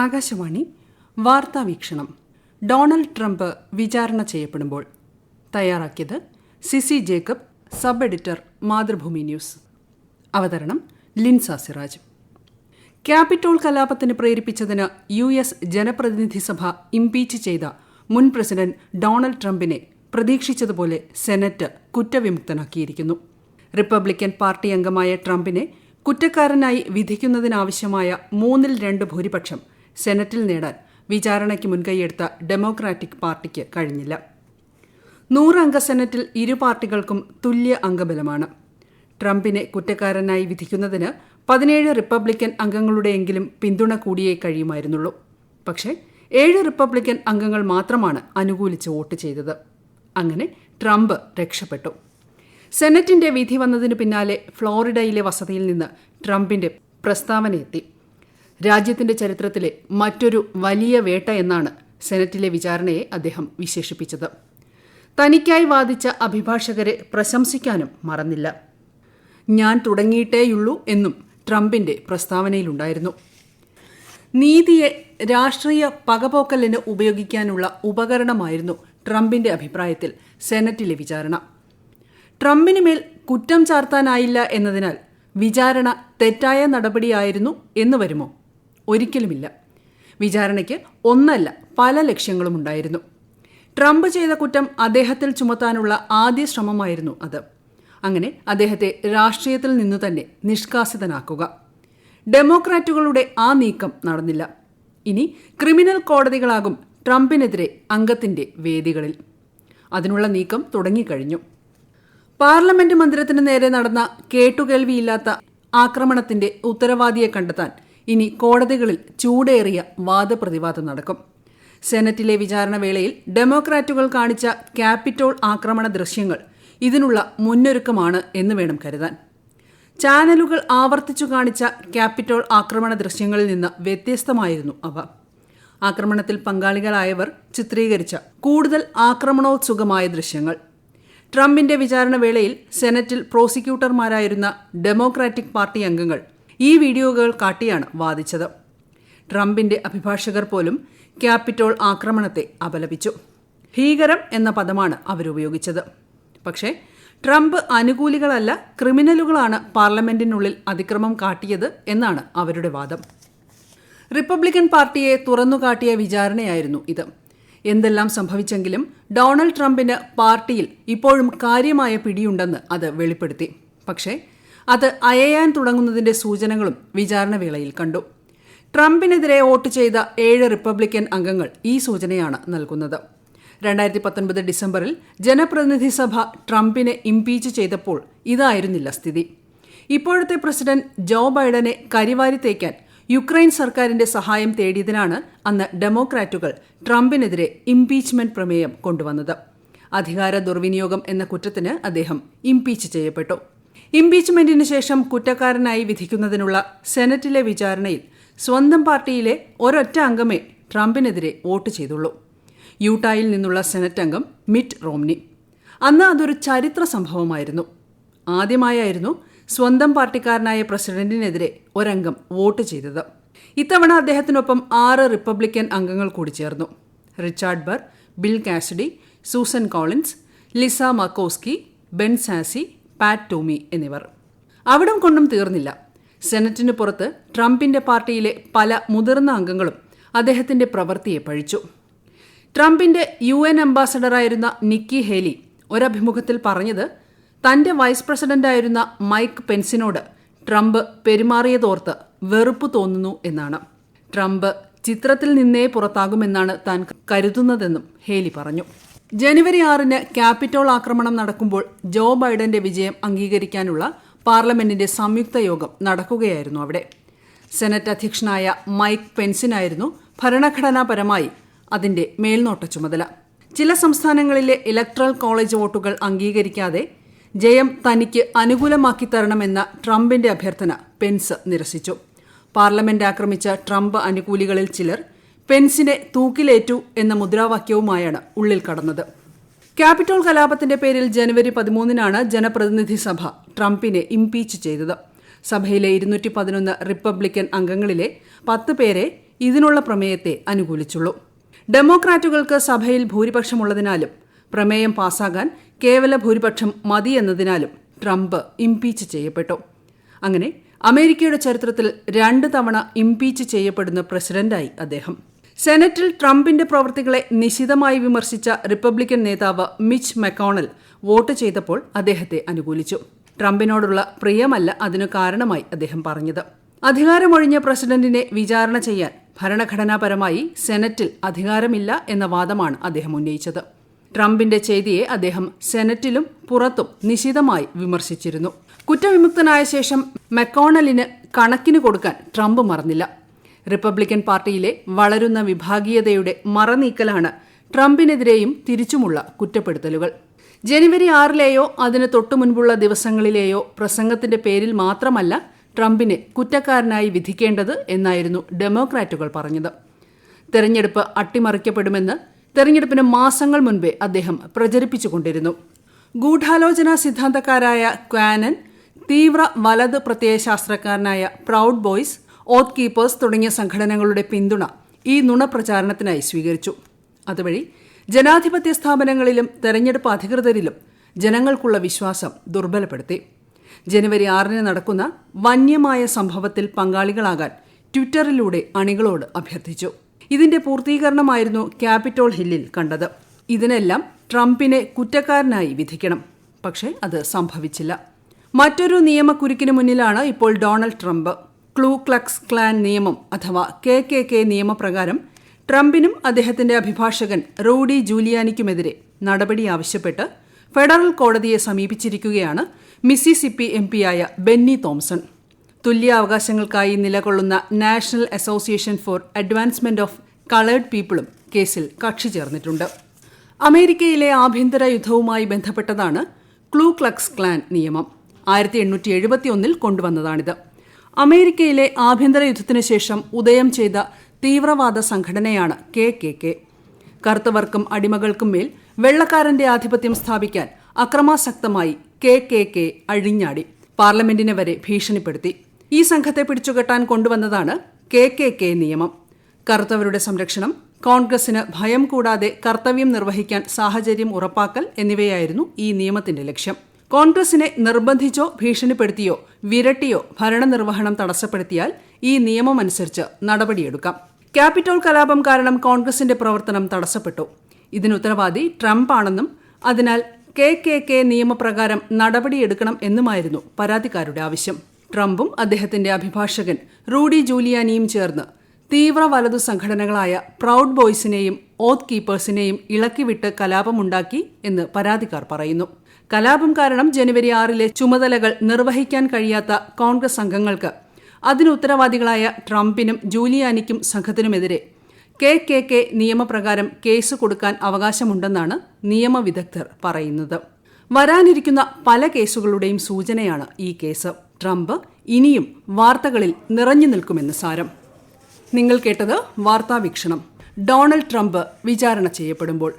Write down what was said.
ആകാശവാണി വാർത്താ വീക്ഷണം. Donald Trump വിചാരണ ചെയ്യപ്പെടുമ്പോൾ തയ്യാറാക്കിയത് Sisi Jacob sub editor Mathrubhumi news. അവതരണം ലിൻസ സിറാജ്. ക്യാപിറ്റോൾ കലാപത്തിന് പ്രേരിപ്പിച്ചതിന് യു എസ് ജനപ്രതിനിധി സഭ ഇംപീച്ച് ചെയ്ത മുൻ പ്രസിഡന്റ് ഡൊണാൾഡ് ട്രംപിനെ പ്രതീക്ഷിച്ചതുപോലെ സെനറ്റ് കുറ്റവിമുക്തനാക്കിയിരിക്കുന്നു. റിപ്പബ്ലിക്കൻ പാർട്ടി അംഗമായ ട്രംപിനെ കുറ്റക്കാരനായി വിധിക്കുന്നതിനാവശ്യമായ മൂന്നിൽ രണ്ട് ഭൂരിപക്ഷം സെനറ്റിൽ നേടാൻ വിചാരണയ്ക്ക് മുൻകൈയെടുത്ത ഡെമോക്രാറ്റിക് പാർട്ടിക്ക് കഴിഞ്ഞില്ല. നൂറംഗ സെനറ്റിൽ ഇരു പാർട്ടികൾക്കും തുല്യ അംഗബലമാണ്. ട്രംപിനെ കുറ്റക്കാരനായി വിധിക്കുന്നതിന് പതിനേഴ് റിപ്പബ്ലിക്കൻ അംഗങ്ങളുടെയെങ്കിലും പിന്തുണ കൂടിയേ കഴിയുമായിരുന്നുള്ളൂ. പക്ഷേ ഏഴ് റിപ്പബ്ലിക്കൻ അംഗങ്ങൾ മാത്രമാണ് അനുകൂലിച്ച് വോട്ട് ചെയ്തത്. അങ്ങനെ ട്രംപ് രക്ഷപ്പെട്ടു. സെനറ്റിന്റെ വിധി വന്നതിന് പിന്നാലെ ഫ്ലോറിഡയിലെ വസതിയിൽ നിന്ന് ട്രംപിന്റെ പ്രസ്താവനയെത്തി. രാജ്യത്തിന്റെ ചരിത്രത്തിലെ മറ്റൊരു വലിയ വേട്ട എന്നാണ് സെനറ്റിലെ വിചാരണയെ അദ്ദേഹം വിശേഷിപ്പിച്ചത്. തനിക്കായി വാദിച്ച അഭിഭാഷകരെ പ്രശംസിക്കാനും മറന്നില്ല. ഞാൻ തുടങ്ങിയിട്ടേയുള്ളൂ എന്നും ട്രംപിന്റെ പ്രസ്താവനയിലുണ്ടായിരുന്നു. നീതിയെ രാഷ്ട്രീയ പകപോക്കലിന് ഉപയോഗിക്കാനുള്ള ഉപകരണമായിരുന്നു ട്രംപിന്റെ അഭിപ്രായത്തിൽ സെനറ്റിലെ വിചാരണ. ട്രംപിന് മേൽ കുറ്റം ചാർത്താനായില്ല എന്നതിനാൽ വിചാരണ തെറ്റായ നടപടിയായിരുന്നു എന്ന് വരുമോ? ഒരിക്കലുമില്ല. വിചാരണയ്ക്ക് ഒന്നല്ല പല ലക്ഷ്യങ്ങളും ഉണ്ടായിരുന്നു. ട്രംപ് ചെയ്ത കുറ്റം അദ്ദേഹത്തിൽ ചുമത്താനുള്ള ആദ്യ ശ്രമമായിരുന്നു അത്. അങ്ങനെ അദ്ദേഹത്തെ രാഷ്ട്രീയത്തിൽ നിന്നു തന്നെ നിഷ്കാസിതനാക്കുക. ഡെമോക്രാറ്റുകളുടെ ആ നീക്കം നടന്നില്ല. ഇനി ക്രിമിനൽ കോടതികളാകും ട്രംപിനെതിരെ അംഗത്തിന്റെ വേദികളിൽ. അതിനുള്ള നീക്കം തുടങ്ങിക്കഴിഞ്ഞു. പാർലമെന്റ് മന്ദിരത്തിന് നേരെ നടന്ന കേട്ടുകേൾവിയില്ലാത്ത ആക്രമണത്തിന്റെ ഉത്തരവാദിയെ കണ്ടെത്താൻ ഇനി കോടതികളിൽ ചൂടേറിയ വാദപ്രതിവാദം നടക്കും. സെനറ്റിലെ വിചാരണ വേളയിൽ ഡെമോക്രാറ്റുകൾ കാണിച്ച ക്യാപിറ്റോൾ ആക്രമണ ദൃശ്യങ്ങൾ ഇതിനുള്ള മുന്നൊരുക്കമാണ് എന്ന് വേണം കരുതാൻ. ചാനലുകൾ ആവർത്തിച്ചു കാണിച്ച ക്യാപിറ്റോൾ ആക്രമണ ദൃശ്യങ്ങളിൽ നിന്ന് വ്യത്യസ്തമായിരുന്നു അവ. ആക്രമണത്തിൽ പങ്കാളികളായവർ ചിത്രീകരിച്ച കൂടുതൽ ആക്രമണോത്സുകമായ ദൃശ്യങ്ങൾ. ട്രംപിന്റെ വിചാരണ വേളയിൽ സെനറ്റിൽ പ്രോസിക്യൂട്ടർമാരായിരുന്ന ഡെമോക്രാറ്റിക് പാർട്ടി അംഗങ്ങൾ ഈ വീഡിയോകൾ കാട്ടിയാണ് വാദിച്ചത്. ട്രംപിന്റെ അഭിഭാഷകർ പോലും ക്യാപിറ്റോൾ ആക്രമണത്തെ അപലപിച്ചു. ഭീകരം എന്ന പദമാണ് അവരുപയോഗിച്ചത്. പക്ഷേ ട്രംപ് അനുകൂലികളല്ല ക്രിമിനലുകളാണ് പാർലമെന്റിനുള്ളിൽ അതിക്രമം കാട്ടിയത് എന്നാണ് അവരുടെ വാദം. റിപ്പബ്ലിക്കൻ പാർട്ടിയെ തുറന്നുകാട്ടിയ വിചാരണയായിരുന്നു ഇത്. എന്തെല്ലാം സംഭവിച്ചെങ്കിലും ഡൊണാൾഡ് ട്രംപിന് പാർട്ടിയിൽ ഇപ്പോഴും കാര്യമായ പിടിയുണ്ടെന്ന് അത് വെളിപ്പെടുത്തി. പക്ഷേ അത് അയയാൻ തുടങ്ങുന്നതിന്റെ സൂചനകളും വിചാരണ വേളയിൽ കണ്ടു. ട്രംപിനെതിരെ വോട്ട് ചെയ്ത ഏഴ് റിപ്പബ്ലിക്കൻ അംഗങ്ങൾ ഈ സൂചനയാണ് നൽകുന്നത്. രണ്ടായിരത്തി പത്തൊൻപത് ഡിസംബറിൽ ജനപ്രതിനിധി സഭ ട്രംപിനെ ഇംപീച്ച് ചെയ്തപ്പോൾ ഇതായിരുന്നില്ല സ്ഥിതി. ഇപ്പോഴത്തെ പ്രസിഡന്റ് ജോ ബൈഡനെ കരിവാരി തേക്കാൻ യുക്രൈൻ സർക്കാരിന്റെ സഹായം തേടിയതിനാണ് അന്ന് ഡെമോക്രാറ്റുകൾ ട്രംപിനെതിരെ ഇംപീച്ച്മെന്റ് പ്രമേയം കൊണ്ടുവന്നത്. അധികാര ദുർവിനിയോഗം എന്ന കുറ്റത്തിന് അദ്ദേഹം ഇംപീച്ച് ചെയ്യപ്പെട്ടു. ഇംപീച്ച്മെന്റിന് ശേഷം കുറ്റക്കാരനായി വിധിക്കുന്നതിനുള്ള സെനറ്റിലെ വിചാരണയിൽ സ്വന്തം പാർട്ടിയിലെ ഒരൊറ്റ അംഗമേ ട്രംപിനെതിരെ വോട്ട് ചെയ്തുള്ളൂ. യൂട്ടായിൽ നിന്നുള്ള സെനറ്റ് അംഗം മിറ്റ് റോംനി. അന്ന് അതൊരു ചരിത്ര സംഭവമായിരുന്നു. ആദ്യമായായിരുന്നു സ്വന്തം പാർട്ടിക്കാരനായ പ്രസിഡന്റിനെതിരെ ഒരംഗം വോട്ട് ചെയ്തത്. ഇത്തവണ അദ്ദേഹത്തിനൊപ്പം ആറ് റിപ്പബ്ലിക്കൻ അംഗങ്ങൾ കൂടി ചേർന്നു. Richard Burr Bill Cassidy Susan Collins Lisa Murkowski Ben Sasse Pat Toomey എന്നിവർ. അവിടം കൊണ്ടും തീർന്നില്ല. സെനറ്റിന് പുറത്ത് ട്രംപിന്റെ പാർട്ടിയിലെ പല മുതിർന്ന അംഗങ്ങളും അദ്ദേഹത്തിന്റെ പ്രവൃത്തിയെ പഴിച്ചു. ട്രംപിന്റെ യു എൻ അംബാസഡറായിരുന്ന നിക്കി ഹേലി ഒരഭിമുഖത്തിൽ പറഞ്ഞത് തന്റെ വൈസ് പ്രസിഡന്റായിരുന്ന മൈക്ക് പെൻസിനോട് ട്രംപ് പെരുമാറിയതോർത്ത് വെറുപ്പ് തോന്നുന്നു എന്നാണ്. ട്രംപ് ചിത്രത്തിൽ നിന്നേ പുറത്താകുമെന്നാണ് താൻ കരുതുന്നതെന്നും ഹേലി പറഞ്ഞു. ജനുവരി ആറിന് ക്യാപിറ്റോൾ ആക്രമണം നടക്കുമ്പോൾ ജോ ബൈഡന്റെ വിജയം അംഗീകരിക്കാനുള്ള പാർലമെന്റിന്റെ സംയുക്ത യോഗം നടക്കുകയായിരുന്നു അവിടെ. സെനറ്റ് അധ്യക്ഷനായ മൈക്ക് പെൻസിനായിരുന്നു ഭരണഘടനാപരമായി അതിന്റെ മേൽനോട്ട ചുമതല. ചില സംസ്ഥാനങ്ങളിലെ ഇലക്ട്രൽ കോളേജ് വോട്ടുകൾ അംഗീകരിക്കാതെ ജയം തനിക്ക് അനുകൂലമാക്കി തരണമെന്ന ട്രംപിന്റെ അഭ്യർത്ഥന പെൻസ് നിരസിച്ചു. പാർലമെന്റ് ആക്രമിച്ച ട്രംപ് അനുകൂലികളിൽ ചിലർ പെൻസിനെ തൂക്കിലേറ്റു എന്ന മുദ്രാവാക്യവുമായാണ് ഉള്ളിൽ കടന്നത്. ക്യാപിറ്റോൾ കലാപത്തിന്റെ പേരിൽ ജനുവരി പതിമൂന്നിനാണ് ജനപ്രതിനിധി സഭ ട്രംപിനെ ഇംപീച്ച് ചെയ്തത്. സഭയിലെ ഇരുന്നൂറ്റി പതിനൊന്ന് റിപ്പബ്ലിക്കൻ അംഗങ്ങളിലെ പത്ത് പേരെ ഇതിനുള്ള പ്രമേയത്തെ അനുകൂലിച്ചുള്ളൂ. ഡെമോക്രാറ്റുകൾക്ക് സഭയിൽ ഭൂരിപക്ഷമുള്ളതിനാലും പ്രമേയം പാസാകാൻ കേവല ഭൂരിപക്ഷം മതിയെന്നതിനാലും ട്രംപ് ഇംപീച്ച് ചെയ്യപ്പെട്ടു. അങ്ങനെ അമേരിക്കയുടെ ചരിത്രത്തിൽ രണ്ട് തവണ ഇംപീച്ച് ചെയ്യപ്പെടുന്ന പ്രസിഡന്റായി അദ്ദേഹം. സെനറ്റിൽ ട്രംപിന്റെ പ്രവൃത്തികളെ നിശിതമായി വിമർശിച്ച റിപ്പബ്ലിക്കൻ നേതാവ് മിച്ച് മെക്കോണൽ വോട്ട് ചെയ്തപ്പോൾ അദ്ദേഹത്തെ അനുകൂലിച്ചു. ട്രംപിനോടുള്ള പ്രിയമല്ല അതിനു കാരണമായി അദ്ദേഹം പറഞ്ഞത്. അധികാരമൊഴിഞ്ഞ പ്രസിഡന്റിനെ വിചാരണ ചെയ്യാൻ ഭരണഘടനാപരമായി സെനറ്റിൽ അധികാരമില്ല എന്ന വാദമാണ് അദ്ദേഹം ഉന്നയിച്ചത്. ട്രംപിന്റെ ചെയ്തിയെ അദ്ദേഹം സെനറ്റിലും പുറത്തും നിശിതമായി വിമർശിച്ചിരുന്നു. കുറ്റവിമുക്തനായ ശേഷം മെക്കോണലിന് കണക്കിന് കൊടുക്കാൻ ട്രംപ് മറന്നില്ല. റിപ്പബ്ലിക്കൻ പാർട്ടിയിലെ വളരുന്ന വിഭാഗീയതയുടെ മറനീക്കലാണ് ട്രംപിനെതിരെയും തിരിച്ചുമുള്ള കുറ്റപ്പെടുത്തലുകൾ. ജനുവരി ആറിലെയോ അതിന് തൊട്ടു മുൻപുള്ള ദിവസങ്ങളിലെയോ പ്രസംഗത്തിന്റെ പേരിൽ മാത്രമല്ല ട്രംപിനെ കുറ്റക്കാരനായി വിധിക്കേണ്ടത് എന്നായിരുന്നു ഡെമോക്രാറ്റുകൾ പറഞ്ഞത്. തെരഞ്ഞെടുപ്പ് അട്ടിമറിക്കപ്പെടുമെന്ന് തെരഞ്ഞെടുപ്പിന് മാസങ്ങൾ മുൻപേ അദ്ദേഹം പ്രചരിപ്പിച്ചുകൊണ്ടിരുന്നു. ഗൂഢാലോചന സിദ്ധാന്തക്കാരായ ക്വാനൻ തീവ്ര വലത് പ്രത്യയശാസ്ത്രക്കാരനായ പ്രൌഡ് ബോയ്സ് ഓത്ത് കീപ്പേഴ്സ് തുടങ്ങിയ സംഘടനകളുടെ പിന്തുണ ഈ നുണപ്രചാരണത്തിനായി സ്വീകരിച്ചു. അതുവഴി ജനാധിപത്യ സ്ഥാപനങ്ങളിലും തെരഞ്ഞെടുപ്പ് അധികൃതരിലും ജനങ്ങൾക്കുള്ള വിശ്വാസം ദുർബലപ്പെടുത്തി. ജനുവരി ആറിന് നടക്കുന്ന വന്യമായ സംഭവത്തിൽ പങ്കാളികളാകാൻ ട്വിറ്ററിലൂടെ അണികളോട് അഭ്യർത്ഥിച്ചു. ഇതിന്റെ പൂർത്തീകരണമായിരുന്നു ക്യാപിറ്റോൾ ഹില്ലിൽ കണ്ടത്. ഇതിനെല്ലാം ട്രംപിനെ കുറ്റക്കാരനായി വിധിക്കണം. പക്ഷേ അത് സംഭവിച്ചില്ല. മറ്റൊരു നിയമക്കുരുക്കിന് മുന്നിലാണ് ഇപ്പോൾ Donald Trump. Ku Klux Klan നിയമം അഥവാ കെ കെ കെ നിയമപ്രകാരം ട്രംപിനും അദ്ദേഹത്തിന്റെ അഭിഭാഷകൻ റൂഡി ജൂലിയാനിക്കുമെതിരെ നടപടി ആവശ്യപ്പെട്ട് ഫെഡറൽ കോടതിയെ സമീപിച്ചിരിക്കുകയാണ് മിസിസിപ്പി എം പിയായ ബെന്നി തോംസൺ. തുല്യാവകാശങ്ങൾക്കായി നിലകൊള്ളുന്ന national association for advancement of coloured പീപ്പിളും കേസിൽ കക്ഷി ചേർന്നിട്ടുണ്ട്. അമേരിക്കയിലെ ആഭ്യന്തര യുദ്ധവുമായി ബന്ധപ്പെട്ടതാണ് ക്ലൂ ക്ലക്സ് ക്ലാൻ നിയമം. ആയിരത്തി എണ്ണൂറ്റി എഴുപത്തിയൊന്നിൽ കൊണ്ടുവന്നതാണിത്. അമേരിക്കയിലെ ആഭ്യന്തര യുദ്ധത്തിനു ശേഷം ഉദയം ചെയ്ത തീവ്രവാദ സംഘടനയാണ് കെ കെ കെ. കറുത്തവർക്കും അടിമകൾക്കും മേൽ വെള്ളക്കാരന്റെ ആധിപത്യം സ്ഥാപിക്കാൻ അക്രമാസക്തമായി കെ കെ കെ അഴിഞ്ഞാടി. പാർലമെന്റിനെ വരെ ഭീഷണിപ്പെടുത്തി. ഈ സംഘത്തെ പിടിച്ചുകെട്ടാൻ കൊണ്ടുവന്നതാണ് കെ കെ കെ നിയമം. കറുത്തവരുടെ സംരക്ഷണം കോൺഗ്രസിന് ഭയം കൂടാതെ കർത്തവ്യം നിർവഹിക്കാൻ സാഹചര്യം ഉറപ്പാക്കൽ എന്നിവയായിരുന്നു ഈ നിയമത്തിന്റെ ലക്ഷ്യം. കോൺഗ്രസിനെ നിർബന്ധിച്ചോ ഭീഷണിപ്പെടുത്തിയോ വിരട്ടിയോ ഭരണനിർവഹണം തടസ്സപ്പെടുത്തിയാൽ ഈ നിയമമനുസരിച്ച് നടപടിയെടുക്കാം. ക്യാപിറ്റോൾ കലാപം കാരണം കോൺഗ്രസിന്റെ പ്രവർത്തനം തടസ്സപ്പെട്ടു. ഇതിന് ഉത്തരവാദി ട്രംപ് ആണെന്നും അതിനാൽ കെ കെ കെ നിയമപ്രകാരം നടപടിയെടുക്കണം എന്നുമായിരുന്നു പരാതിക്കാരുടെ ആവശ്യം. ട്രംപും അദ്ദേഹത്തിന്റെ അഭിഭാഷകൻ റൂഡി ജൂലിയാനിയും ചേർന്ന് തീവ്ര വലതു സംഘടനകളായ പ്രൌഡ് ബോയ്സിനെയും ഓത്ത് കീപ്പേഴ്സിനെയും ഇളക്കിവിട്ട് കലാപമുണ്ടാക്കി എന്ന് പരാതിക്കാർ പറയുന്നു. കലാപം കാരണം ജനുവരി ആറിലെ ചുമതലകൾ നിർവഹിക്കാൻ കഴിയാത്ത കോൺഗ്രസ് അംഗങ്ങൾക്ക് അതിന് ഉത്തരവാദികളായ ട്രംപിനും ജൂലിയാനിക്കും സംഘത്തിനുമെതിരെ കെ കെ കെ നിയമപ്രകാരം കേസ് കൊടുക്കാൻ അവകാശമുണ്ടെന്നാണ് നിയമവിദഗ്ധർ പറയുന്നത്. വരാനിരിക്കുന്ന പല കേസുകളുടെയും സൂചനയാണ് ഈ കേസ്. ട്രംപ് ഇനിയും വാർത്തകളിൽ നിറഞ്ഞു നിൽക്കുമെന്ന് സാരം. നിങ്ങൾ കേട്ടത് വാർത്താവീക്ഷണം ഡൊണാൾഡ് ട്രംപ് വിചാരണ ചെയ്യപ്പെടുമ്പോൾ